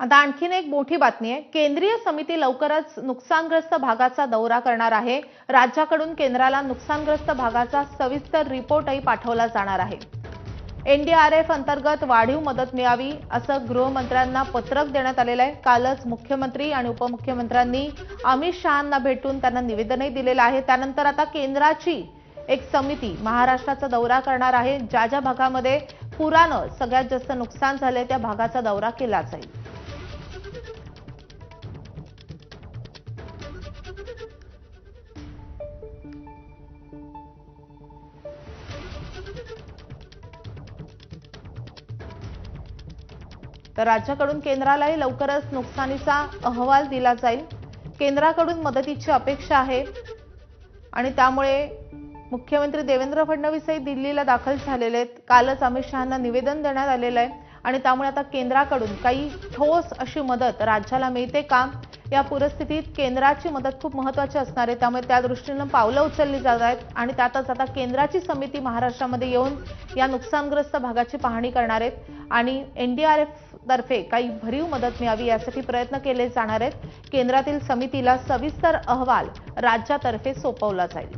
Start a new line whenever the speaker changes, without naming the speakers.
आता आणखीन एक मोठी बातमी आहे. केंद्रीय समिती लवकरच नुकसानग्रस्त भागाचा दौरा करणार आहे. राज्याकडून केंद्राला नुकसानग्रस्त भागाचा सविस्तर रिपोर्टही पाठवला जाणार आहे. एनडीआरएफ अंतर्गत वाढीव मदत मिळावी असं गृहमंत्र्यांना पत्रक देण्यात आलेलं आहे. कालच मुख्यमंत्री आणि उपमुख्यमंत्र्यांनी अमित शहांना भेटून त्यांना निवेदनही दिलेलं आहे. त्यानंतर आता केंद्राची एक समिती महाराष्ट्राचा दौरा करणार आहे. ज्या ज्या भागामध्ये पुरानं सगळ्यात जास्त नुकसान झालंय त्या भागाचा दौरा केला जाईल तर राज्याकडून केंद्रालाही लवकरच नुकसानीचा अहवाल दिला जाईल. केंद्राकडून मदतीची अपेक्षा आहे. आणि त्यामुळे मुख्यमंत्री देवेंद्र फडणवीसही दिल्लीला दाखल झालेले आहेत. कालच अमित शहांना निवेदन देण्यात आलेलं आहे. आणि त्यामुळे आता केंद्राकडून काही ठोस अशी मदत राज्याला मिळते का? या परिस्थितीत केंद्राची मदत खूप महत्वाची असणार आहे. त्यामुळे त्या दृष्टीनं पावलं उचलली जात आहेत. आणि त्यातच आता केंद्राची समिती महाराष्ट्रामध्ये येऊन या नुकसानग्रस्त भागाची पाहणी करणार आहेत. आणि एनडीआरएफ तर्फे काही भरीव मदत मिळावी यासाठी प्रयत्न केले जाणार आहेत. केंद्रातील समितीला सविस्तर अहवाल राज्यातर्फे सोपवला जाईल.